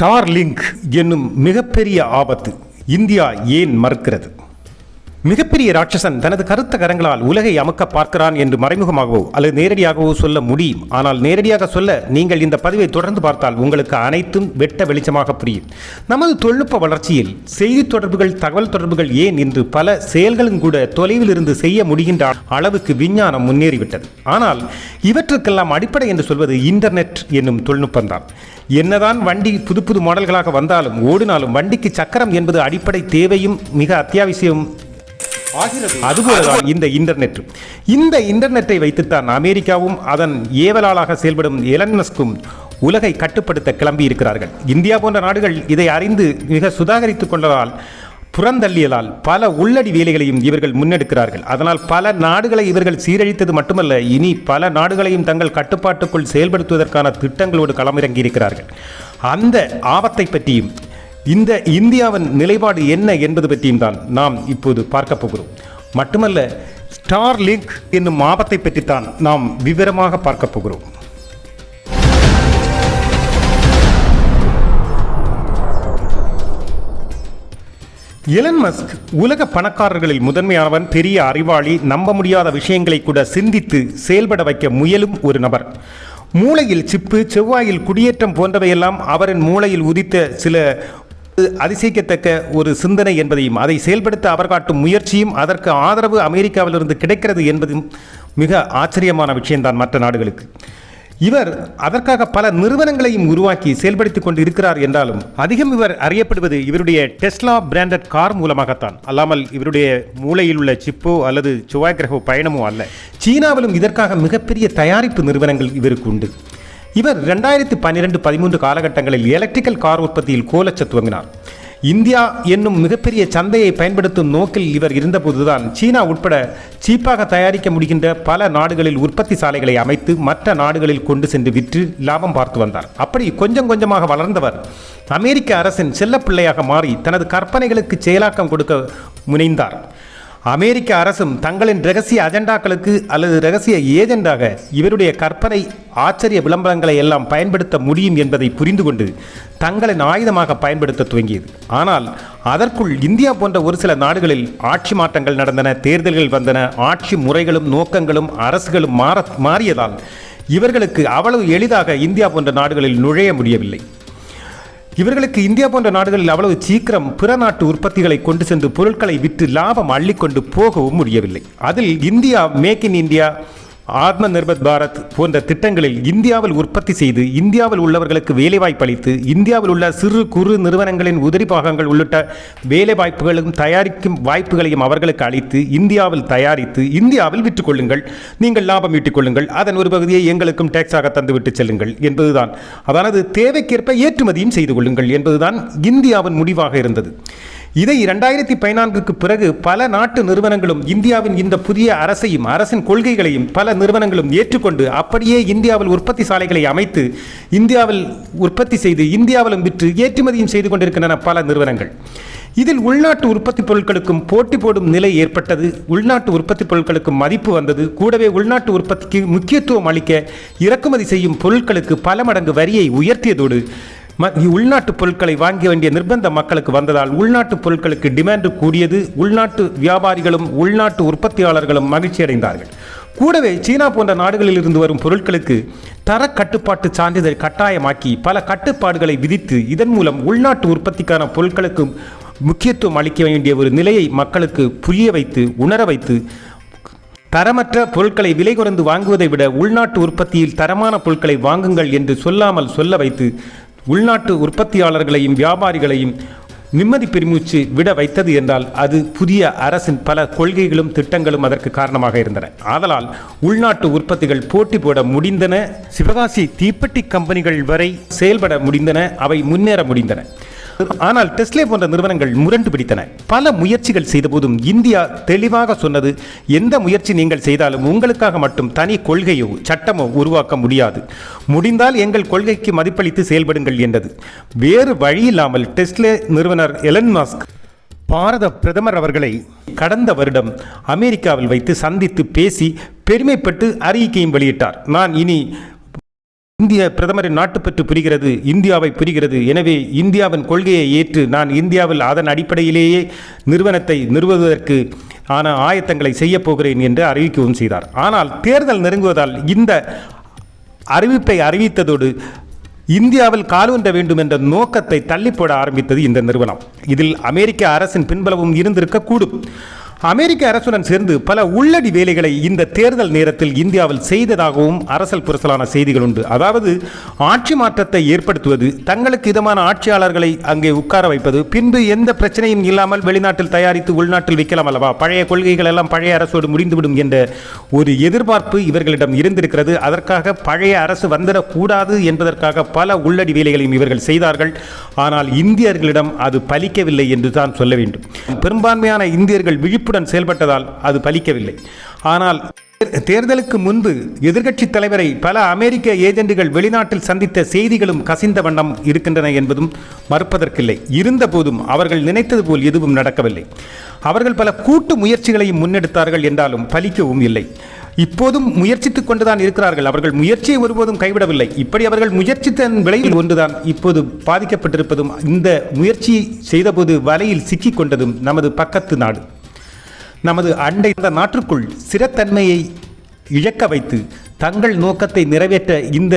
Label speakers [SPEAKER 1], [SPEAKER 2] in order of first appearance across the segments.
[SPEAKER 1] Starlink என்னும் மிகப்பெரிய ஆபத்து இந்தியா ஏன் மறுக்கிறது? மிகப்பெரிய ராட்சசன் தனது கருத்த கரங்களால் உலகை அமுக்க பார்க்கிறான் என்று மறைமுகமாகவோ அல்லது நேரடியாகவோ சொல்ல முடியும். ஆனால் நேரடியாக சொல்ல நீங்கள் இந்த பதிவை தொடர்ந்து பார்த்தால் உங்களுக்கு அனைத்தும் வெட்ட வெளிச்சமாக புரியும். நமது தொழில்நுட்ப வளர்ச்சியில் செய்தி தொடர்புகள் தகவல் தொடர்புகள் ஏன் என்று பல செயல்களும் கூட தொலைவில் இருந்து செய்ய முடிகின்ற அளவுக்கு விஞ்ஞானம் முன்னேறிவிட்டது. ஆனால் இவற்றுக்கெல்லாம் அடிப்படை என்று சொல்வது இன்டர்நெட் என்னும் தொழில்நுட்பம்தான். என்னதான் வண்டி புது புது மாடல்களாக வந்தாலும் ஓடினாலும் வண்டிக்கு சக்கரம் என்பது அடிப்படை தேவையும் மிக அத்தியாவசியம் அதுபோலதான் இந்த இன்டர்நெட் இந்த இன்டர்நெட்டை வைத்துத்தான் அமெரிக்காவும் அதன் ஏவலாளாக செயல்படும் எலன் மஸ்கும் உலகை கட்டுப்படுத்த கிளம்பி இருக்கிறார்கள். இந்தியா போன்ற நாடுகள் இதை அறிந்து மிக சுதாகரித்துக் கொண்டதால் புறந்தள்ளியலால் பல உள்ளடி வேலைகளையும் இவர்கள் முன்னெடுக்கிறார்கள். அதனால் பல நாடுகளை இவர்கள் சீரழித்தது மட்டுமல்ல இனி பல நாடுகளையும் தங்கள் கட்டுப்பாட்டுக்குள் செயல்படுத்துவதற்கான திட்டங்களோடு களமிறங்கி இருக்கிறார்கள் அந்த ஆபத்தை பற்றியும் இந்த இந்தியாவின் நிலைப்பாடு என்ன என்பது பற்றியும் தான் நாம் இப்போது பார்க்க போகிறோம். மட்டுமல்ல ஸ்டார் லிங்க் என்னும் ஆபத்தை பற்றித்தான் நாம் விவரமாக பார்க்க போகிறோம். எலன் மஸ்க் உலக பணக்காரர்களில் முதன்மையானவன் பெரிய அறிவாளி நம்ப முடியாத விஷயங்களை கூட சிந்தித்து செயல்பட வைக்க முயலும் ஒரு நபர். மூளையில் சிப்பு செவ்வாயில் குடியேற்றம் போன்றவையெல்லாம் அவரின் மூளையில் உதித்த சில அதிசயிக்கத்தக்க ஒரு சிந்தனை என்பதையும் அதை செயல்படுத்த அவர் காட்டும் முயற்சியும் அதற்கு ஆதரவு அமெரிக்காவிலிருந்து கிடைக்கிறது என்பதும் மிக ஆச்சரியமான விஷயம்தான் மற்ற நாடுகளுக்கு. இவர் அதற்காக பல நிறுவனங்களையும் உருவாக்கி செயல்படுத்திக் கொண்டு இருக்கிறார் என்றாலும் அதிகம் இவர் அறியப்படுவது இவருடைய டெஸ்லா பிராண்டட் கார் மூலமாகத்தான். அல்லாமல் இவருடைய மூளையில் உள்ள சிப்போ அல்லது செவ்வாய் பயணமோ அல்ல. சீனாவிலும் இதற்காக மிகப்பெரிய தயாரிப்பு நிறுவனங்கள் இவருக்கு உண்டு. இவர் ரெண்டாயிரத்தி பன்னிரெண்டு பதிமூன்று காலகட்டங்களில் எலக்ட்ரிக்கல் கார் உற்பத்தியில் கோலச்ச துவங்கினார். இந்தியா என்னும் மிகப்பெரிய சந்தையை பயன்படுத்தும் நோக்கில் இவர் இருந்தபோதுதான் சீனா உட்பட சீப்பாக தயாரிக்க முடிகின்ற பல நாடுகளில் உற்பத்தி சாலைகளை அமைத்து மற்ற நாடுகளில் கொண்டு சென்று விற்று லாபம் பார்த்து வந்தார். அப்படி கொஞ்சம் கொஞ்சமாக வளர்ந்தவர் அமெரிக்க அரசின் செல்லப்பிள்ளையாக மாறி தனது கற்பனைகளுக்கு செயலாக்கம் கொடுக்க முனைந்தார். அமெரிக்க அரசும் தங்களின் ரகசிய அஜெண்டாக்களுக்கு அல்லது ரகசிய ஏஜெண்டாக இவருடைய கற்பனை ஆச்சரிய விளம்பரங்களை எல்லாம் பயன்படுத்த முடியும் என்பதை புரிந்து கொண்டு தங்களின் ஆயுதமாக பயன்படுத்த துவங்கியது. ஆனால் அதற்குள் இந்தியா போன்ற ஒரு சில நாடுகளில் ஆட்சி மாற்றங்கள் நடந்தன தேர்தல்கள் வந்தன ஆட்சி முறைகளும் நோக்கங்களும் அரசுகளும் மாற மாறியதால் இவர்களுக்கு அவ்வளவு எளிதாக இந்தியா போன்ற நாடுகளில் நுழைய முடியவில்லை. இவர்களுக்கு இந்தியா போன்ற நாடுகளில் அவ்வளவு சீக்கிரம் பிற நாட்டு உற்பத்திகளை கொண்டு சென்று பொருட்களை விற்று லாபம் அள்ளிக்கொண்டு போகவும் முடியவில்லை. அதில் இந்தியா மேக் இன் இந்தியா ஆத்ம நிர்பர் பாரத் போன்ற திட்டங்களில் இந்தியாவில் உற்பத்தி செய்து இந்தியாவில் உள்ளவர்களுக்கு வேலைவாய்ப்பு அளித்து இந்தியாவில் உள்ள சிறு குறு நிறுவனங்களின் உதிரி பாகங்கள் உள்ளிட்ட வேலைவாய்ப்புகளும் தயாரிக்கும் வாய்ப்புகளையும் அவர்களுக்கு அளித்து இந்தியாவில் தயாரித்து இந்தியாவில் விற்றுக்கொள்ளுங்கள். நீங்கள் லாபம் ஈட்டிக் கொள்ளுங்கள். அதன் ஒரு பகுதியை எங்களுக்கும் டேக்ஸாக தந்துவிட்டு செல்லுங்கள் என்பதுதான். அதானது தேவைக்கேற்ப ஏற்றுமதியும் செய்து கொள்ளுங்கள் என்பதுதான் இந்தியாவின் முடிவாக இருந்தது. இதை இரண்டாயிரத்தி பதினான்குக்கு பிறகு பல நாட்டு நிறுவனங்களும் இந்தியாவின் இந்த புதிய அரசையும் அரசின் கொள்கைகளையும் பல நிறுவனங்களும் ஏற்றுக்கொண்டு அப்படியே இந்தியாவில் உற்பத்தி சாலைகளை அமைத்து இந்தியாவில் உற்பத்தி செய்து இந்தியாவிலும் விற்று ஏற்றுமதியும் செய்து கொண்டிருக்கின்றன பல நிறுவனங்கள். இதில் உள்நாட்டு உற்பத்தி பொருட்களுக்கும் போட்டி போடும் நிலை ஏற்பட்டது. உள்நாட்டு உற்பத்தி பொருட்களுக்கும் மதிப்பு வந்தது. கூடவே உள்நாட்டு உற்பத்திக்கு முக்கியத்துவம் அளிக்க இறக்குமதி செய்யும் பொருட்களுக்கு பல மடங்கு வரியை உயர்த்தியதோடு உள்நாட்டு பொருட்களை வாங்க வேண்டிய நிர்பந்தம் மக்களுக்கு வந்ததால் உள்நாட்டு பொருட்களுக்கு டிமாண்டு கூடியது உள்நாட்டு வியாபாரிகளும் உள்நாட்டு உற்பத்தியாளர்களும் மகிழ்ச்சி அடைந்தார்கள். கூடவே சீனா போன்ற நாடுகளில் இருந்து வரும் பொருட்களுக்கு தர கட்டுப்பாட்டு சான்றிதழ் கட்டாயமாக்கி பல கட்டுப்பாடுகளை விதித்து இதன் மூலம் உள்நாட்டு உற்பத்திக்கான பொருட்களுக்கு முக்கியத்துவம் அளிக்க வேண்டிய ஒரு நிலையை மக்களுக்கு புரிய வைத்து உணர வைத்து தரமற்ற பொருட்களை விலை குறைந்து வாங்குவதை விட உள்நாட்டு உற்பத்தியில் தரமான பொருட்களை வாங்குங்கள் என்று சொல்லாமல் சொல்ல வைத்து உள்நாட்டு உற்பத்தியாளர்களையும் வியாபாரிகளையும் நிம்மதி பெருமூச்சு விட வைத்தது என்றால் அது புதிய அரசின் பல கொள்கைகளும் திட்டங்களும் அதற்கு காரணமாக இருந்தன. ஆதலால் உள்நாட்டு உற்பத்திகள் போட்டி போட முடிந்தன. சிவகாசி தீப்பெட்டி கம்பெனிகள் வரை செயல்பட முடிந்தன. அவை முன்னேற முடிந்தன. ஆனால் டெஸ்லே போன்ற நிறுவனங்கள் முரண்டு பிடித்தன. பல முயற்சிகள் செய்தபோதும் இந்தியா தெளிவாக சொன்னது எந்த முயற்சி நீங்கள் செய்தாலும் உங்களுக்காக மட்டும் தனி கொள்கையோ சட்டமோ உருவாக்க முடியாது. முடிந்தால் எங்கள் கொள்கைக்கு மதிப்பளித்து செயல்படுங்கள் என்றது. வேறு வழியில்லாமல் டெஸ்லே நிறுவனர் எலன் மாஸ்க் பாரத பிரதமர் அவர்களை கடந்த வருடம் அமெரிக்காவில் வைத்து சந்தித்து பேசி பெருமைப்பட்டு அறிக்கையும் வெளியிட்டார். நான் இனி இந்திய பிரதமரின் நாட்டுப்பற்று புரிகிறது இந்தியாவை புரிகிறது. எனவே இந்தியாவின் கொள்கையை ஏற்று நான் இந்தியாவில் அதன் அடிப்படையிலேயே நிறுவனத்தை நிறுவுவதற்கு ஆன ஆயத்தங்களை செய்யப் போகிறேன் என்று அறிவிக்கவும் செய்தார். ஆனால் தேர்தல் நெருங்குவதால் இந்த அறிவிப்பை அறிவித்ததோடு இந்தியாவில் காலூன்ற வேண்டும் என்ற நோக்கத்தை தள்ளிப்போட ஆரம்பித்தது இந்த நிறுவனம். இதில் அமெரிக்க அரசின் பின்பலவும் இருந்திருக்கக்கூடும். அமெரிக்க அரசுடன் சேர்ந்து பல உள்ளடி வேலைகளை இந்த தேர்தல் நேரத்தில் இந்தியாவில் செய்ததாகவும் அரசல் புரசலான செய்திகள் உண்டு. அதாவது ஆட்சி மாற்றத்தை ஏற்படுத்துவது தங்களுக்கு இதமான ஆட்சியாளர்களை அங்கே உட்கார வைப்பது பின்பு எந்த பிரச்சனையும் இல்லாமல் வெளிநாட்டில் தயாரித்து உள்நாட்டில் விற்கலாம் அல்லவா? பழைய கொள்கைகள் எல்லாம் பழைய அரசோடு முடிந்துவிடும் என்ற ஒரு எதிர்பார்ப்பு இவர்களிடம் இருந்திருக்கிறது. அதற்காக பழைய அரசு வந்துடக்கூடாது என்பதற்காக பல உள்ளடி வேலைகளையும் இவர்கள் செய்தார்கள். ஆனால் இந்தியர்களிடம் அது பலிக்கவில்லை என்று தான் சொல்ல வேண்டும். பெரும்பான்மையான இந்தியர்கள் விழிப்பு விழிப்புடன் செயல்பட்டதால் அது பலிக்கவில்லை. ஆனால் தேர்தலுக்கு முன்பு எதிர்க்கட்சி தலைவரை பல அமெரிக்க ஏஜென்ட்டுகள் வெளிநாட்டில் சந்தித்த செய்திகளும் கசிந்த வண்ணம் இருக்கின்றன என்பதும் மறுப்பதற்கில்லை. இருந்தபோதும் அவர்கள் நினைத்தது போல் எதுவும் நடக்கவில்லை. அவர்கள் பல கூட்டு முயற்சிகளையும் முன்னெடுத்தார்கள் என்றாலும் பலிக்கவும் இல்லை. இப்போதும் முயற்சித்துக் கொண்டுதான் இருக்கிறார்கள். அவர்கள் முயற்சியை ஒருபோதும் கைவிடவில்லை. இப்படி அவர்கள் முயற்சித்தன் விலையில் ஒன்றுதான் இப்போது பாதிக்கப்பட்டிருப்பதும் இந்த முயற்சி செய்தபோது வலையில் சிக்கிக் கொண்டதும் நமது பக்கத்து நாடு. நமது அண்டை இந்த நாட்டிற்குள் சிறத்தன்மையை இழக்க வைத்து தங்கள் நோக்கத்தை நிறைவேற்ற இந்த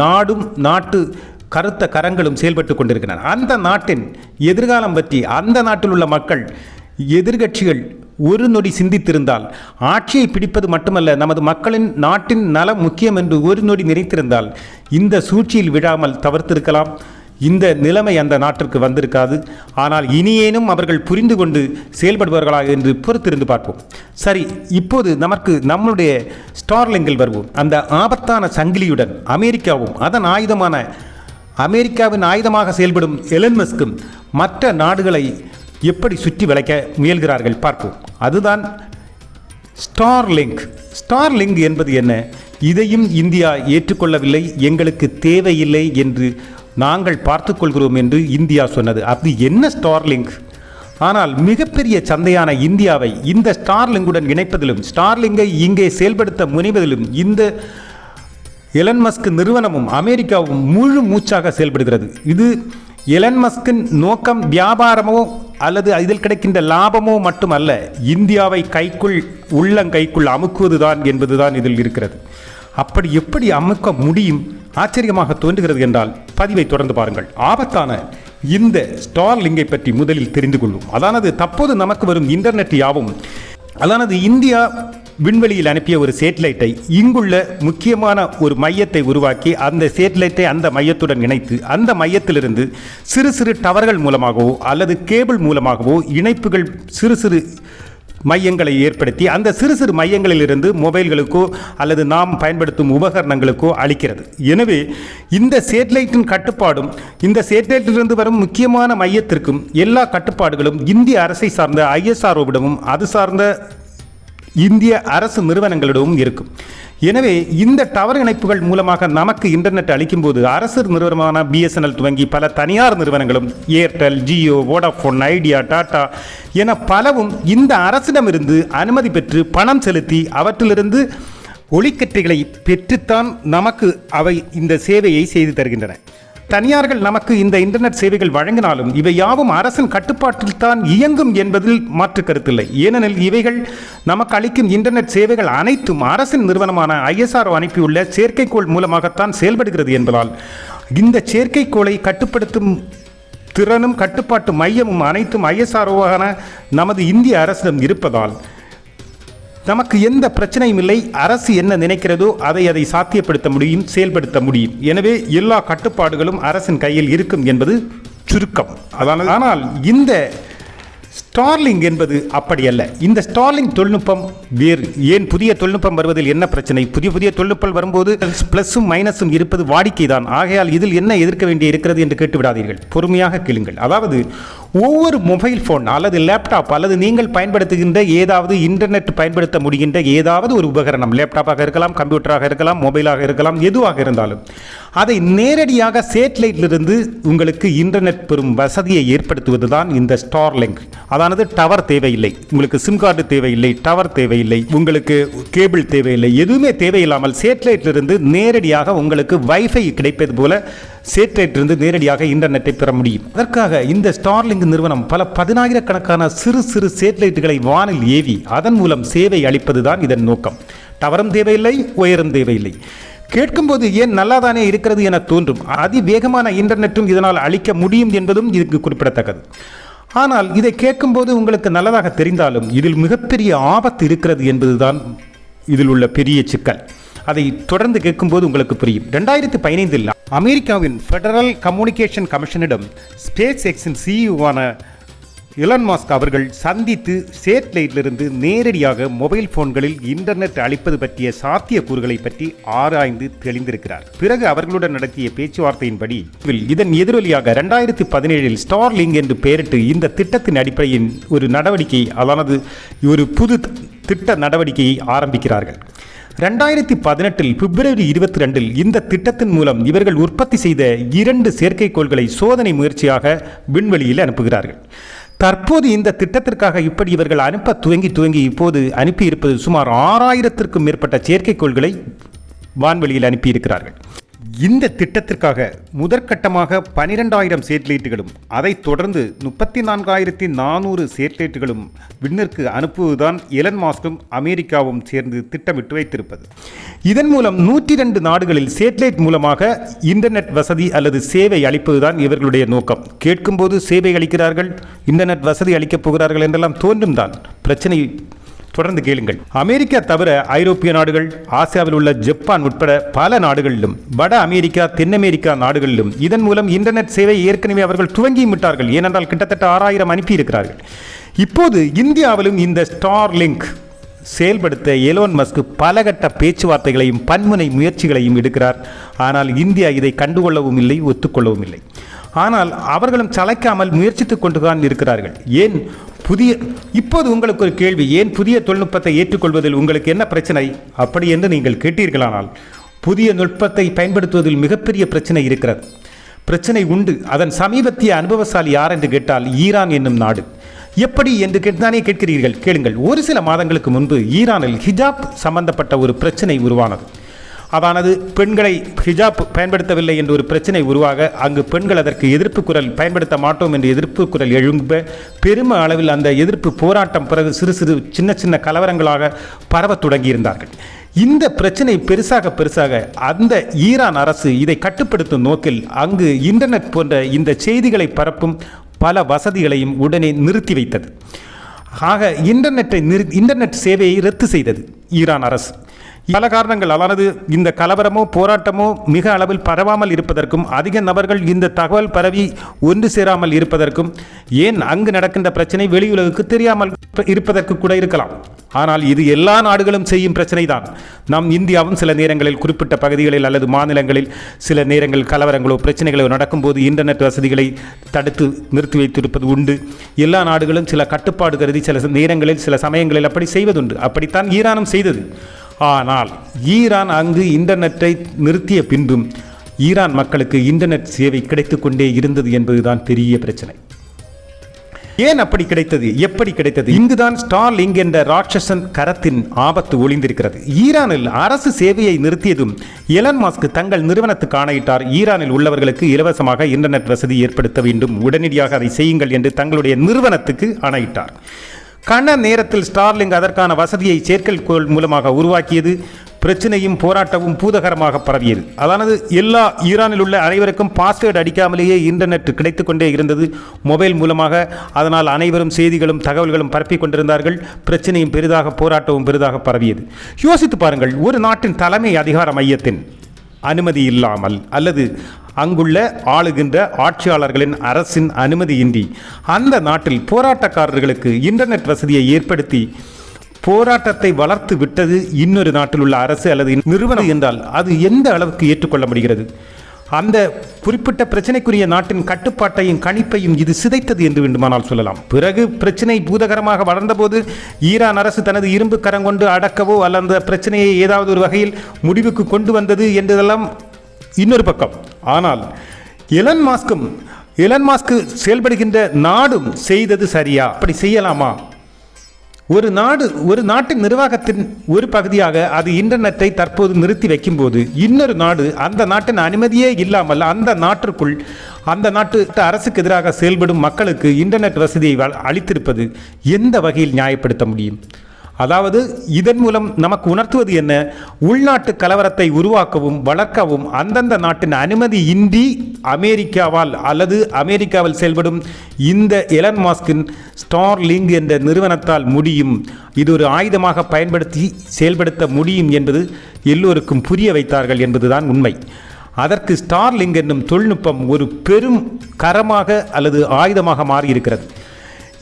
[SPEAKER 1] நாடும் நாட்டு கருத்த கரங்களும் செயல்பட்டு கொண்டிருக்கின்றன. அந்த நாட்டின் எதிர்காலம் பற்றி அந்த நாட்டில் உள்ள மக்கள் எதிர்கட்சிகள் ஒரு நொடி சிந்தித்திருந்தால் ஆட்சியை பிடிப்பது மட்டுமல்ல நமது மக்களின் நாட்டின் நலம் முக்கியம் என்று ஒரு நொடி நினைத்திருந்தால் இந்த சூழ்ச்சியில் விழாமல் தவிர்த்திருக்கலாம். இந்த நிலைமை அந்த நாட்டிற்கு வந்திருக்காது. ஆனால் இனியேனும் அவர்கள் புரிந்து கொண்டு செயல்படுவார்களா என்று பொறுத்திருந்து பார்ப்போம். சரி இப்போது நமக்கு நம்மளுடைய ஸ்டார்லிங்கில் வருவோம். அந்த ஆபத்தான சங்கிலியுடன் அமெரிக்காவும் அதன் ஆயுதமான அமெரிக்காவின் ஆயுதமாக செயல்படும் எலன்மஸ்கும் மற்ற நாடுகளை எப்படி சுற்றி வளைக்க முயல்கிறார்கள் பார்ப்போம். அதுதான் ஸ்டார்லிங்க் ஸ்டார்லிங்க் என்பது என்ன? இதையும் இந்தியா ஏற்றுக்கொள்ளவில்லை எங்களுக்கு தேவையில்லை என்று நாங்கள் பார்த்துக்கொள்கிறோம் என்று இந்தியா சொன்னது. அது என்ன ஸ்டார்லிங்க் ஆனால் மிகப்பெரிய சந்தையான இந்தியாவை இந்த ஸ்டார்லிங்குடன் இணைப்பதிலும் ஸ்டார்லிங்கை இங்கே செயல்படுத்த முனைவதிலும் இந்த எலன்மஸ்க் நிறுவனமும் அமெரிக்காவும் முழு மூச்சாக செயல்படுகிறது. இது எலன்மஸ்கின் நோக்கம் வியாபாரமோ அல்லது இதில் கிடைக்கின்ற லாபமோ மட்டுமல்ல இந்தியாவை கைக்குள் உள்ளங்கைக்குள் அமுக்குவதுதான் என்பதுதான் இதில் இருக்கிறது. அப்படி எப்படி அமுக்க முடியும்? ஆச்சரியமாக தோன்றுகிறது என்றால் பதிவை தொடர்ந்து பாருங்கள். ஆபத்தான இந்த ஸ்டார்லிங்கை பற்றி முதலில் தெரிந்து கொள்வோம். அதானது தற்போது நமக்கு வரும் இன்டர்நெட் யாவும் அதானது இந்தியா விண்வெளியில் அனுப்பிய ஒரு சேட்டலைட்டை இங்குள்ள முக்கியமான ஒரு மையத்தை உருவாக்கி அந்த சேட்டலைட்டை அந்த மையத்துடன் இணைத்து அந்த மையத்திலிருந்து சிறு சிறு டவர்கள் மூலமாகவோ அல்லது கேபிள் மூலமாகவோ இணைப்புகள் சிறு சிறு மையங்களை ஏற்படுத்தி அந்த சிறு சிறு மையங்களிலிருந்து மொபைல்களுக்கோ அல்லது நாம் பயன்படுத்தும் உபகரணங்களுக்கோ அளிக்கிறது. எனவே இந்த சேட்டலைட்டின் கட்டுப்பாடும் இந்த சேட்டலைட்டிலிருந்து வரும் முக்கியமான மையத்திற்கும் எல்லா கட்டுப்பாடுகளும் இந்திய அரசை சார்ந்த ஐஎஸ்ஆர்ஓவிடமும் அது சார்ந்த இந்திய அரசு நிறுவனங்களிடமும் இருக்கும். எனவே இந்த டவர் இணைப்புகள் மூலமாக நமக்கு இன்டர்நெட் அளிக்கும்போது அரசு நிறுவனமான பிஎஸ்என்எல் துவங்கி பல தனியார் நிறுவனங்களும் Airtel Jio Vodafone Idea Tata என பலவும் இந்த அரசிடமிருந்து அனுமதி பெற்று பணம் செலுத்தி அவற்றிலிருந்து ஒளிக்கற்றைகளை பெற்றுத்தான் நமக்கு அவை இந்த சேவையை செய்து தருகின்றன. தனியார்கள் நமக்கு இந்த இன்டர்நெட் சேவைகள் வழங்கினாலும் இவை யாவும் அரசின் கட்டுப்பாட்டில் தான் இயங்கும் என்பதில் மாற்று கருத்தில்லை. ஏனெனில் இவைகள் நமக்கு அளிக்கும் இன்டர்நெட் சேவைகள் அனைத்தும் அரசின் நிறுவனமான ஐஎஸ்ஆர்ஓ அனுப்பியுள்ள செயற்கைக்கோள் மூலமாகத்தான் செயல்படுகிறது என்பதால் இந்த செயற்கைக்கோளை கட்டுப்படுத்தும் திறனும் கட்டுப்பாட்டு மையமும் அனைத்தும் ஐஎஸ்ஆர்ஓவான நமது இந்திய அரசிடம் இருப்பதால் நமக்கு எந்த பிரச்சனையும் இல்லை அரசு என்ன நினைக்கிறதோ அதை அதை சாத்தியப்படுத்த முடியும் செயல்படுத்த முடியும். எனவே எல்லா கட்டுப்பாடுகளும் அரசின் கையில் இருக்கும் என்பது சுருக்கம். அதனால் ஆனால் இந்த ஸ்டார்லிங் என்பது அப்படி அல்ல. இந்த ஸ்டார்லிங் தொழில்நுட்பம் வேறு ஏன் புதிய தொழில்நுட்பம் வருவதில் என்ன பிரச்சனை? புதிய புதிய தொழில்நுட்பம் வரும்போது பிளஸும் மைனஸும் இருப்பது வாடிக்கை தான் ஆகையால் இதில் என்ன எதிர்க்க வேண்டிய இருக்கிறது என்று கேட்டு விடாதீர்கள் பொறுமையாக கேளுங்கள். அதாவது ஒவ்வொரு மொபைல் ஃபோன் அல்லது லேப்டாப் அல்லது நீங்கள் பயன்படுத்துகின்ற ஏதாவது இன்டர்நெட் பயன்படுத்த முடிகின்ற ஏதாவது ஒரு உபகரணம் லேப்டாப்பாக இருக்கலாம் கம்ப்யூட்டராக இருக்கலாம் மொபைலாக இருக்கலாம் எதுவாக இருந்தாலும் அதை நேரடியாக சேட்டலைட்டிலிருந்து உங்களுக்கு இன்டர்நெட் பெறும் வசதியை ஏற்படுத்துவது தான் இந்த ஸ்டார்லிங்க் அதாவது அதானது டவர் தேவையில்லை. உங்களுக்கு சிம் கார்டு தேவையில்லை டவர் தேவையில்லை உங்களுக்கு கேபிள் தேவையில்லை எதுவுமே தேவையில்லாமல் சேட்டலைட்டிலிருந்து நேரடியாக உங்களுக்கு வைஃபை கிடைப்பது போல சேட்டலைட்டிலிருந்து நேரடியாக இன்டர்நெட்டை பெற முடியும். அதற்காக இந்த ஸ்டார்லிங்க் நிறுவனம் பல பதினாயிரக்கணக்கான சிறு சிறு சேட்டலைட்டுகளை வானில் ஏவி அதன் மூலம் சேவை அளிப்பதுதான் இதன் நோக்கம். டவரும் தேவையில்லை உயரம் தேவையில்லை. கேட்கும்போது ஏன் நல்லாதானே இருக்கிறது என தோன்றும். அதிவேகமான இன்டர்நெட்டும் இதனால் அளிக்க முடியும் என்பதும் இதுக்கு குறிப்பிடத்தக்கது. ஆனால் இதை கேட்கும்போது உங்களுக்கு நல்லதாக தெரிந்தாலும் இதில் மிகப்பெரிய ஆபத்து இருக்கிறது என்பதுதான் இதில் உள்ள பெரிய சிக்கல். அதை தொடர்ந்து கேட்கும்போது உங்களுக்கு புரியும். ரெண்டாயிரத்தி பதினைந்தில் அமெரிக்காவின் ஃபெடரல் கம்யூனிகேஷன் கமிஷனிடம் ஸ்பேஸ் எக்ஸின் சிஇஓவான இலன் மாஸ்க் அவர்கள் சந்தித்து சேட்டலைட்டிலிருந்து நேரடியாக மொபைல் போன்களில் இன்டர்நெட் அளிப்பது பற்றிய சாத்தியக்கூறுகளை பற்றி ஆராய்ந்து தெளிந்திருக்கிறார். பிறகு அவர்களுடன் நடத்திய பேச்சுவார்த்தையின்படி இதன் எதிரொலியாக ரெண்டாயிரத்தி பதினேழில் ஸ்டார்லிங் என்று பெயரிட்டு இந்த திட்டத்தின் அடிப்படையில் ஒரு நடவடிக்கை அதானது ஒரு புது திட்ட நடவடிக்கையை ஆரம்பிக்கிறார்கள். ரெண்டாயிரத்தி பதினெட்டில் பிப்ரவரி இருபத்தி ரெண்டில் இந்த திட்டத்தின் மூலம் இவர்கள் உற்பத்தி செய்த இரண்டு செயற்கைக்கோள்களை சோதனை முயற்சியாக விண்வெளியில் அனுப்புகிறார்கள். தற்போது இந்த திட்டத்திற்காக இப்படி இவர்கள் அனுப்ப துவங்கி துவங்கி இப்போது அனுப்பியிருப்பது சுமார் ஆறாயிரத்திற்கும் மேற்பட்ட செயற்கைக்கோள்களை வான்வெளியில் அனுப்பியிருக்கிறார்கள். இந்த திட்டத்திற்காக முதற்கட்டமாக பனிரெண்டாயிரம் சேட்டலைட்டுகளும் அதைத் தொடர்ந்து முப்பத்தி நான்காயிரத்தி நானூறு சேட்டலைட்டுகளும் விண்ணிற்கு அனுப்புவதுதான் எலன் மாஸ்கும் அமெரிக்காவும் சேர்ந்து திட்டமிட்டு வைத்திருப்பது. இதன் மூலம் நூற்றி ரெண்டு நாடுகளில் சேட்டலைட் மூலமாக இன்டர்நெட் வசதி அல்லது சேவை அளிப்பதுதான் இவர்களுடைய நோக்கம். கேட்கும்போது சேவை அளிக்கிறார்கள் இன்டர்நெட் வசதி அளிக்கப் போகிறார்கள் என்றெல்லாம் தோன்றும் தான். பிரச்சனை தொடர்ந்து கேளுங்கள். அமெரிக்கா தவிர ஐரோப்பிய நாடுகள் ஆசியாவில் உள்ள ஜப்பான் உட்பட பல நாடுகளிலும் வட அமெரிக்கா தென் அமெரிக்கா நாடுகளிலும் இதன் மூலம் இன்டர்நெட் சேவை ஏற்கனவே அவர்கள் துவங்கியும் விட்டார்கள். ஏனென்றால் கிட்டத்தட்ட ஆறாயிரம் அனுப்பியிருக்கிறார்கள். இப்போது இந்தியாவிலும் இந்த ஸ்டார் லிங்க் செயல்படுத்த எலோன் மஸ்க் பலகட்ட பேச்சுவார்த்தைகளையும் பன்முனை முயற்சிகளையும் எடுக்கிறார். ஆனால் இந்தியா இதை கண்டுகொள்ளவும் இல்லை ஒத்துக்கொள்ளவும் இல்லை. ஆனால் அவர்களும் சளைக்காமல் முயற்சித்துக் கொண்டுதான் இருக்கிறார்கள். ஏன்? புதிய இப்போது உங்களுக்கு ஒரு கேள்வி ஏன் புதிய தொழில்நுட்பத்தை ஏற்றுக்கொள்வதில் உங்களுக்கு என்ன பிரச்சனை? அப்படி என்று நீங்கள் கேட்டீர்களானால் புதிய நுட்பத்தை பயன்படுத்துவதில் மிகப்பெரிய பிரச்சனை இருக்கிறது. பிரச்சனை உண்டு. அதன் சமீபத்திய அனுபவசாலி யார் என்று கேட்டால் ஈரான் என்னும் நாடு. எப்படி என்று கேட்டுதானே கேட்கிறீர்கள்? கேளுங்கள். ஒரு சில மாதங்களுக்கு முன்பு ஈரானில் ஹிஜாப் சம்பந்தப்பட்ட ஒரு பிரச்சனை உருவானது. அதானது பெண்களை ஹிஜாப் பயன்படுத்தவில்லை என்று ஒரு பிரச்சனை உருவாக அங்கு பெண்கள் அதற்கு எதிர்ப்பு குரல் பயன்படுத்த மாட்டோம் என்று எதிர்ப்பு குரல் எழும்ப பெரும அளவில் அந்த எதிர்ப்பு போராட்டம் பிறகு சிறு சிறு சின்ன சின்ன கலவரங்களாக பரவத் தொடங்கியிருந்தார்கள். இந்த பிரச்சனை பெருசாக பெருசாக அந்த ஈரான் அரசு இதை கட்டுப்படுத்தும் நோக்கில் அங்கு இன்டர்நெட் போன்ற இந்த செய்திகளை பரப்பும் பல வசதிகளையும் உடனே நிறுத்தி வைத்தது. ஆக இன்டர்நெட்டை நிறு இன்டர்நெட் சேவையை ரத்து செய்தது ஈரான் அரசு. பல காரணங்கள் அதாவது இந்த கலவரமோ போராட்டமோ மிக அளவில் பரவாமல் இருப்பதற்கும் அதிக நபர்கள் இந்த தகவல் பரவி ஒன்று சேராமல் இருப்பதற்கும் ஏன் அங்கு நடக்கின்ற பிரச்சனை வெளியுலகுக்கு தெரியாமல் இருப்பதற்கு கூட இருக்கலாம். ஆனால் இது எல்லா நாடுகளும் செய்யும் பிரச்சனை தான் நம் இந்தியாவும் சில நேரங்களில் குறிப்பிட்ட பகுதிகளில் அல்லது மாநிலங்களில் சில நேரங்கள் கலவரங்களோ பிரச்சனைகளோ நடக்கும்போது இன்டர்நெட் வசதிகளை தடுத்து நிறுத்தி வைத்திருப்பது உண்டு. எல்லா நாடுகளும் சில கட்டுப்பாடு கருதி சில நேரங்களில் சில சமயங்களில் அப்படி செய்வதுண்டு. அப்படித்தான் ஈரானும் செய்தது. ஆனால் ஈரான் அங்கு இன்டர்நெட்டை நிறுத்திய பின்பும் ஈரான் மக்களுக்கு இன்டர்நெட் சேவை கிடைத்துக் கொண்டே இருந்தது என்பதுதான் பெரிய பிரச்சனை. ஏன் அப்படி கிடைத்தது? எப்படி கிடைத்தது? இங்குதான் ஸ்டார் என்ற ராட்சசன் கரத்தின் ஆபத்து ஒளிந்திருக்கிறது. ஈரானில் அரசு சேவையை நிறுத்தியதும் எலன் மாஸ்க் தங்கள் நிறுவனத்துக்கு ஆணையிட்டார். ஈரானில் உள்ளவர்களுக்கு இலவசமாக இன்டர்நெட் வசதி ஏற்படுத்த வேண்டும். உடனடியாக அதை செய்யுங்கள் என்று தங்களுடைய நிறுவனத்துக்கு ஆணையிட்டார். கன நேரத்தில் ஸ்டார்லிங் அதற்கான வசதியை செயற்கைக்கோள் மூலமாக உருவாக்கியது பிரச்சனையும் போராட்டமும் பூதகரமாக பரவியது. அதானது எல்லா ஈரானில் உள்ள அனைவருக்கும் பாஸ்வேர்டு அடிக்காமலேயே இன்டர்நெட் கிடைத்து கொண்டே இருந்தது. மொபைல் மூலமாக அதனால் அனைவரும் செய்திகளும் தகவல்களும் பரப்பி கொண்டிருந்தார்கள். பிரச்சனையும் பெரிதாக போராட்டமும் பெரிதாக பரவியது. யோசித்து பாருங்கள் ஒரு நாட்டின் தலைமை அதிகார மையத்தின் அனுமதி இல்லாமல் அல்லது அங்குள்ள ஆளுகின்ற ஆட்சியாளர்களின் அரசின் அனுமதியின்றி அந்த நாட்டில் போராட்டக்காரர்களுக்கு இன்டர்நெட் வசதியை ஏற்படுத்தி போராட்டத்தை வளர்த்து விட்டது இன்னொரு நாட்டில் உள்ள அரசு அல்லது நிறுவனம் என்றால் அது எந்த அளவுக்கு ஏற்றுக்கொள்ள முடிகிறது? அந்த குறிப்பிட்ட பிரச்சனைக்குரிய நாட்டின் கட்டுப்பாட்டையும் கணிப்பையும் இது சிதைத்தது என்று வேண்டுமானால் சொல்லலாம். பிறகு பிரச்சனை பூதகரமாக வளர்ந்தபோது ஈரான் அரசு தனது இரும்பு கரம் கொண்டு அடக்கவோ அல்ல அந்த பிரச்சனையை ஏதாவது ஒரு வகையில் முடிவுக்கு கொண்டு வந்தது என்றதெல்லாம் இன்னொரு பக்கம். ஆனால் எலன் மாஸ்கும் எலன் மாஸ்க்கு செயல்படுகின்ற நாடும் செய்தது சரியா? அப்படி செய்யலாமா? ஒரு நாடு ஒரு நாட்டின் நிர்வாகத்தின் ஒரு பகுதியாக அது இன்டர்நெட்டை தற்போது நிறுத்தி வைக்கும்போது இன்னொரு நாடு அந்த நாட்டின் அனுமதியே இல்லாமல் அந்த நாட்டிற்குள் அந்த நாட்டு அரசுக்கு எதிராக செயல்படும் மக்களுக்கு இன்டர்நெட் வசதியை அளித்திருப்பது எந்த வகையில் நியாயப்படுத்த முடியும்? அதாவது இதன் மூலம் நமக்கு உணர்த்துவது என்ன? உள்நாட்டு கலவரத்தை உருவாக்கவும் வளர்க்கவும் அந்தந்த நாட்டின் அனுமதி இன்றி அமெரிக்காவால் அல்லது அமெரிக்காவில் செயல்படும் இந்த எலன் மாஸ்கின் ஸ்டார் லிங்க் என்ற நிறுவனத்தால் முடியும். இது ஒரு ஆயுதமாக பயன்படுத்தி செயல்படுத்த முடியும் என்பது எல்லோருக்கும் புரிய வைத்தார்கள் என்பதுதான் உண்மை. அதற்கு ஸ்டார்லிங் என்னும் தொழில்நுட்பம் ஒரு பெரும் கரமாக அல்லது ஆயுதமாக மாறியிருக்கிறது.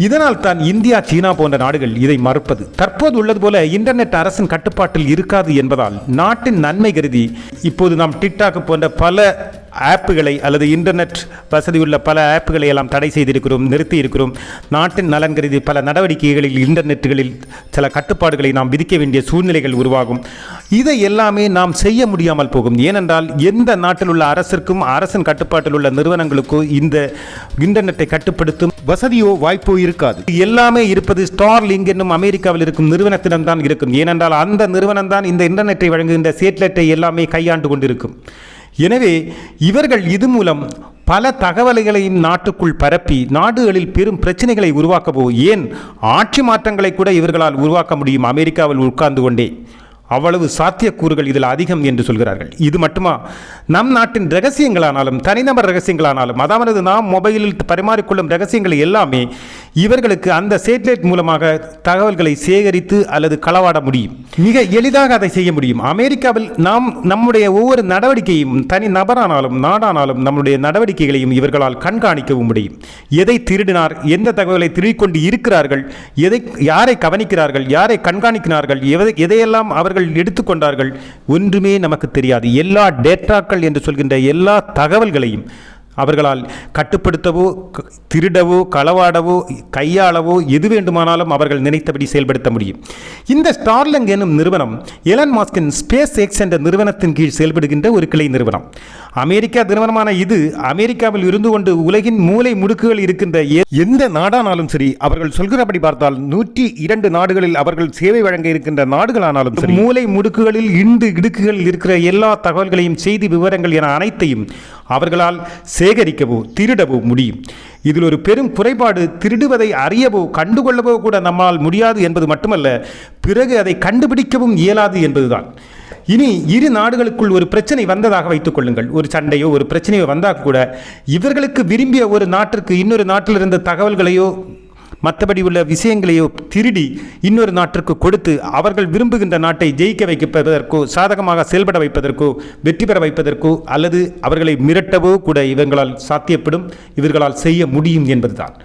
[SPEAKER 1] இதனால் தான் இந்தியா சீனா போன்ற நாடுகள் இதை மறுப்பது. தற்போது உள்ளது போல இன்டர்நெட் அரசின் கட்டுப்பாட்டில் இருக்காது என்பதால் நாட்டின் நன்மை கருதி இப்போது நாம் டிக்டாக் போன்ற பல ஆப்புகளை அல்லது இன்டர்நெட் வசதியுள்ள பல ஆப்புகளை எல்லாம் தடை செய்திருக்கிறோம் நிறுத்தி இருக்கிறோம். நாட்டின் நலன் கருதி பல நடவடிக்கைகளில் இன்டர்நெட்டுகளில் சில கட்டுப்பாடுகளை நாம் விதிக்க வேண்டிய சூழ்நிலைகள் உருவாகும். இதை எல்லாமே நாம் செய்ய முடியாமல் போகும். ஏனென்றால் எந்த நாட்டில் உள்ள அரசிற்கும் அரசின் கட்டுப்பாட்டில் உள்ள நிறுவனங்களுக்கோ இந்த இன்டர்நெட்டை கட்டுப்படுத்தும் வசதியோ வாய்ப்போ இருக்காது. இது எல்லாமே இருப்பது ஸ்டார் லிங்க் என்னும் அமெரிக்காவில் இருக்கும் நிறுவனத்திடம்தான் இருக்கும். ஏனென்றால் அந்த நிறுவனம் தான் இந்த இன்டர்நெட்டை வழங்குகின்ற சேட்டலைட்டை எல்லாமே கையாண்டு கொண்டிருக்கும். எனவே இவர்கள் இது மூலம் பல தகவல்களையும் நாட்டுக்குள் பரப்பி நாடுகளில் பெரும் பிரச்சனைகளை உருவாக்கவோ ஏன் ஆட்சி மாற்றங்களை கூட இவர்களால் உருவாக்க முடியும்? அமெரிக்காவில் உட்கார்ந்து கொண்டே. அவ்வளவு சாத்தியக்கூறுகள் இதில் அதிகம் என்று சொல்கிறார்கள். இது மட்டுமா? நம் நாட்டின் ரகசியங்களானாலும் தனிநபர் ரகசியங்களானாலும் அதாவது நாம் மொபைலில் பரிமாறிக்கொள்ளும் ரகசியங்கள் எல்லாமே இவர்களுக்கு அந்த சேட்டலைட் மூலமாக தகவல்களை சேகரித்து அல்லது களவாட முடியும். மிக எளிதாக அதை செய்ய முடியும். அமெரிக்காவில் நாம் நம்முடைய ஒவ்வொரு நடவடிக்கையும் தனி நபரானாலும் நாடானாலும் நம்முடைய நடவடிக்கைகளையும் இவர்களால் கண்காணிக்கவும் முடியும். எதை திருடினார் எந்த தகவலை திருடிக்கொண்டு இருக்கிறார்கள் எதை யாரை கவனிக்கிறார்கள் யாரை கண்காணிக்கிறார்கள் எதை- எதையெல்லாம் அவர்கள் எடுத்துக்கொண்டார்கள். ஒன்றுமே நமக்கு தெரியாது. எல்லா டேட்டாக்கள் என்று சொல்கின்ற எல்லா தகவல்களையும் அவர்களால் கட்டுப்படுத்தவோ திருடவோ களவாடவோ கையாளவோ எது வேண்டுமானாலும் அவர்கள் நினைத்தபடி செயல்படுத்த முடியும். இந்த ஸ்டார்லிங் எனும் நிறுவனம் எலன் மாஸ்கின் ஸ்பேஸ் எக்ஸ் என்ற நிறுவனத்தின் கீழ் செயல்படுகின்ற ஒரு கிளை நிறுவனம். அமெரிக்கா நிறுவனமான இது அமெரிக்காவில் இருந்து கொண்டு உலகின் மூலை முடுக்குகள் இருக்கின்ற எந்த நாடானாலும் சரி அவர்கள் சொல்கிறபடி பார்த்தால் நூற்றி இரண்டு நாடுகளில் அவர்கள் சேவை வழங்க இருக்கின்ற நாடுகளானாலும் சரி மூலை முடுக்குகளில் இண்டு இடுக்குகளில் இருக்கிற எல்லா தகவல்களையும் செய்தி விவரங்கள் என அனைத்தையும் அவர்களால் சேகரிக்கவோ திருடவோ முடியும். இதில் ஒரு பெரும் குறைபாடு திருடுவதை அறியவோ கண்டுகொள்ளவோ கூட நம்மால் முடியாது என்பது மட்டுமல்ல பிறகு அதை கண்டுபிடிக்கவும் இயலாது என்பதுதான். இனி இரு நாடுகளுக்குள் ஒரு பிரச்சனை வந்ததாக வைத்துக் கொள்ளுங்கள். ஒரு சண்டையோ ஒரு பிரச்சனையோ வந்தால் கூட இவர்களுக்கு விரும்பிய ஒரு நாட்டிற்கு இன்னொரு நாட்டில் இருந்த தகவல்களையோ மற்றபடி உள்ள விஷயங்களையோ திருடி இன்னொரு நாட்டிற்கு கொடுத்து அவர்கள் விரும்புகின்ற நாட்டை ஜெயிக்க வைப்பதற்கோ சாதகமாக செயல்பட வைப்பதற்கோ வெற்றி பெற வைப்பதற்கோ அல்லது அவர்களை மிரட்டவோ கூட இவங்களால் சாத்தியப்படும் இவர்களால் செய்ய முடியும் என்பதுதான்.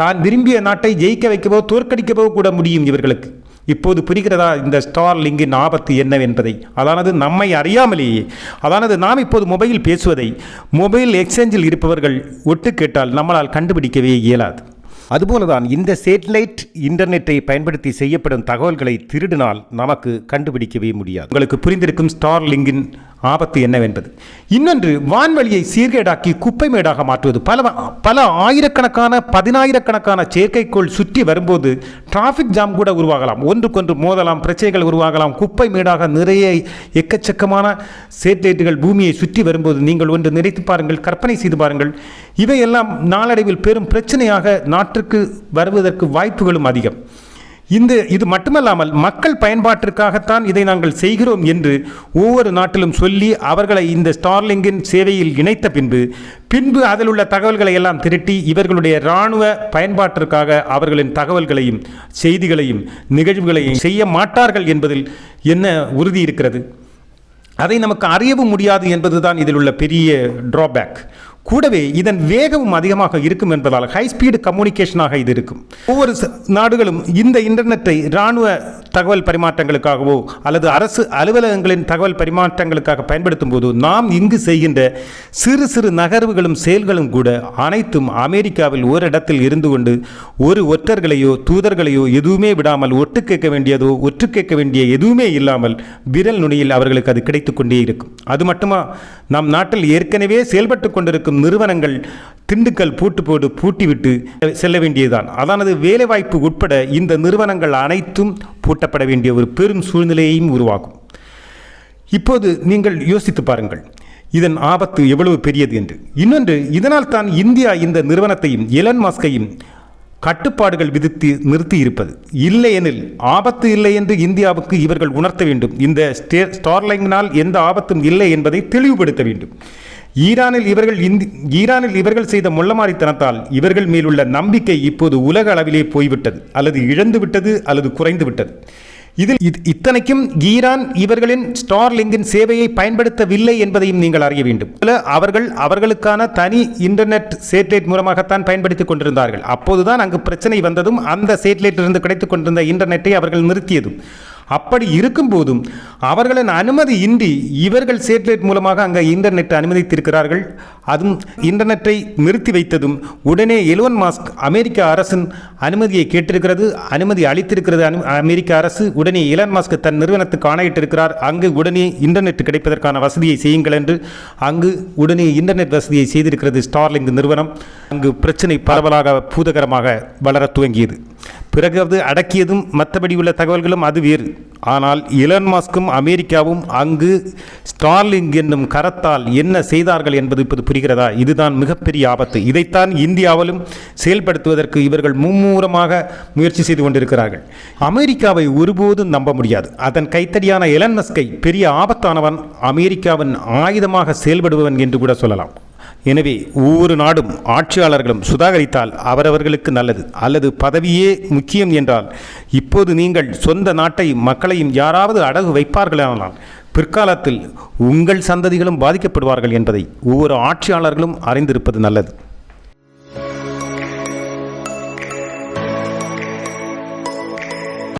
[SPEAKER 1] தான் விரும்பிய நாட்டை ஜெயிக்க வைக்கவோ தோற்கடிக்கவோ கூட முடியும் இவர்களுக்கு. இப்போது புரிகிறதா இந்த ஸ்டார் லிங்கின் ஆபத்து என்னவென்பதை? அதானது நம்மை அறியாமலேயே. அதானது நாம் இப்போது மொபைல் பேசுவதை. மொபைல் எக்ஸ்சேஞ்சில் இருப்பவர்கள் ஒட்டு கேட்டால் நம்மளால் கண்டுபிடிக்கவே இயலாது. அதுபோலதான் இந்த சேட்டலைட் இன்டர்நெட்டை பயன்படுத்தி செய்யப்படும் தகவல்களை திருடினால் நமக்கு கண்டுபிடிக்கவே முடியாது. உங்களுக்கு புரிந்திருக்கும் ஸ்டார் லிங்கின் ஆபத்து என்னவென்பது. இன்னொன்று வான்வழியை சீர்கேடாக்கி குப்பை மேடாக மாற்றுவது. பல பல ஆயிரக்கணக்கான பதினாயிரக்கணக்கான செயற்கைக்கோள் சுற்றி வரும்போது டிராஃபிக் ஜாம் கூட உருவாகலாம். ஒன்றுக்கொன்று மோதலாம் பிரச்சனைகள் உருவாகலாம். குப்பை மேடாக நிறைய எக்கச்சக்கமான சேட்டலைட்டுகள் பூமியை சுற்றி வரும்போது நீங்கள் ஒன்று நினைத்து பாருங்கள் கற்பனை செய்து பாருங்கள். இவையெல்லாம் நாளடைவில் பெரும் பிரச்சனையாக நாட்டிற்கு வருவதற்கு வாய்ப்புகளும் அதிகம். இந்த இது மட்டுமல்லாமல் மக்கள் பயன்பாட்டிற்காகத்தான் இதை நாங்கள் செய்கிறோம் என்று ஒவ்வொரு நாட்டிலும் சொல்லி அவர்களை இந்த ஸ்டார்லிங்கின் சேவையில் இணைத்த பின்பு பின்பு அதில் உள்ள தகவல்களை எல்லாம் திரட்டி இவர்களுடைய இராணுவ பயன்பாட்டிற்காக அவர்களின் தகவல்களையும் செய்திகளையும் நிகழ்வுகளையும் செய்ய மாட்டார்கள் என்பதில் என்ன உறுதி இருக்கிறது? அதை நமக்கு அறியவும் முடியாது என்பதுதான் இதில் உள்ள பெரிய ட்ராபேக் கூடவே இதன் வேகமும் அதிகமாக இருக்கும் என்பதால் ஹை ஸ்பீடு கம்யூனிகேஷனாக இது இருக்கும். ஒவ்வொரு நாடுகளும் இந்த இன்டர்நெட்டை இராணுவ தகவல் பரிமாற்றங்களுக்காகவோ அல்லது அரசு அலுவலகங்களின் தகவல் பரிமாற்றங்களுக்காக பயன்படுத்தும் போது நாம் இங்கு செய்கின்ற சிறு சிறு நகர்வுகளும் செயல்களும் கூட அனைத்தும் அமெரிக்காவில் ஓரிடத்தில் இருந்து கொண்டு ஒரு ஒற்றர்களையோ தூதர்களையோ எதுவுமே விடாமல் ஒட்டு கேட்க வேண்டியதோ ஒற்று கேட்க வேண்டிய எதுவுமே இல்லாமல் விரல் நுனியில் அவர்களுக்கு அது கிடைத்து கொண்டே இருக்கும். அது மட்டுமா நம் நாட்டில் ஏற்கனவே செயல்பட்டு கொண்டிருக்கும் செயல்படும் நிறுவனங்கள் திண்டுக்கல் பூட்டு போடு பூட்டிவிட்டு செல்ல வேண்டியதுதான். அதானது வேலைவாய்ப்பு உட்பட இந்த நிறுவனங்கள் அனைத்தும் பூட்டப்பட வேண்டிய ஒரு பெரும் சூழ்நிலையையும் உருவாக்கும். இப்போது நீங்கள் யோசித்து பாருங்கள். இதன் ஆபத்து எவ்வளவு பெரியது என்று. இன்னொன்று இதனால் தான் இந்தியா இந்த நிறுவனத்தையும் எலன் மாஸ்கையும் கட்டுப்பாடுகள் விதித்து நிறுத்தி இருப்பது இல்லையெனில் ஆபத்து இல்லை என்று இந்தியாவுக்கு இவர்கள் உணர்த்த வேண்டும். இந்த ஸ்டே ஸ்டார்லைங்கினால் எந்த ஆபத்தும் இல்லை என்பதை தெளிவுபடுத்த வேண்டும். ஈரானில் இவர்கள் இந்தி ஈரானில் இவர்கள் செய்த முள்ளமாரித்தனத்தால் இவர்கள் மேலுள்ள நம்பிக்கை இப்போது உலக அளவிலே போய்விட்டது அல்லது இழந்து விட்டது அல்லது குறைந்து விட்டது இதில் இத்தனைக்கும் ஈரான் இவர்களின் ஸ்டார்லிங்கின் சேவையை பயன்படுத்தவில்லை என்பதையும் நீங்கள் அறிய வேண்டும். அவர்கள் அவர்களுக்கான தனி இன்டர்நெட் சேட்டலைட் மூலமாகத்தான் பயன்படுத்திக் கொண்டிருந்தார்கள். அப்போதுதான் அங்கு பிரச்சனை வந்ததும் அந்த சேட்டலைட்டிலிருந்து கிடைத்துக் கொண்டிருந்த இன்டர்நெட்டை அவர்கள் நிறுத்தியதும். அப்படி இருக்கும் போதும் அவர்களின் அனுமதி இன்றி இவர்கள் சேட்டலைட் மூலமாக அங்கே இன்டர்நெட் அனுமதித்திருக்கிறார்கள். அதுவும் இன்டர்நெட்டை நிறுத்தி வைத்ததும் உடனே எலோன் மாஸ்க் அமெரிக்க அரசின் அனுமதியை கேட்டிருக்கிறது. அனுமதி அளித்திருக்கிறது அனு அமெரிக்க அரசு. உடனே இலன் மாஸ்க் தன் நிறுவனத்துக்கு ஆணையிட்டிருக்கிறார். அங்கு உடனே இன்டர்நெட் கிடைப்பதற்கான வசதியை செய்யுங்கள் என்று அங்கு உடனே இன்டர்நெட் வசதியை செய்திருக்கிறது ஸ்டார்லிங் நிறுவனம். அங்கு பிரச்சனை பரவலாக பூதகரமாக வளர துவங்கியது. பிறகு அது அடக்கியதும் மற்றபடி உள்ள தகவல்களும் அது வேறு. ஆனால் இலன் மாஸ்கும் அமெரிக்காவும் அங்கு ஸ்டார்லிங் என்னும் கரத்தால் என்ன செய்தார்கள் என்பது இப்போது புரிகிறதா? இதுதான் மிகப்பெரிய ஆபத்து. இதைத்தான் இந்தியாவிலும் செயல்படுத்துவதற்கு இவர்கள் மும்மூரமாக முயற்சி செய்து கொண்டிருக்கிறார்கள். அமெரிக்காவை ஒருபோதும் நம்ப முடியாது. அதன் கைத்தடியான எலன் மஸ்கை பெரிய ஆபத்தானவன் அமெரிக்காவின் ஆயுதமாக செயல்படுபவன் என்று கூட சொல்லலாம். எனவே ஒவ்வொரு நாடும் ஆட்சியாளர்களும் சுதாகரித்தால் அவரவர்களுக்கு நல்லது அல்லது பதவியே முக்கியம் என்றால் இப்போது நீங்கள் சொந்த நாட்டை மக்களையும் யாராவது அடகு வைப்பார்களானால் பிற்காலத்தில் உங்கள் சந்ததிகளும் பாதிக்கப்படுவார்கள் என்பதை ஒவ்வொரு ஆட்சியாளர்களும் அறிந்திருப்பது நல்லது.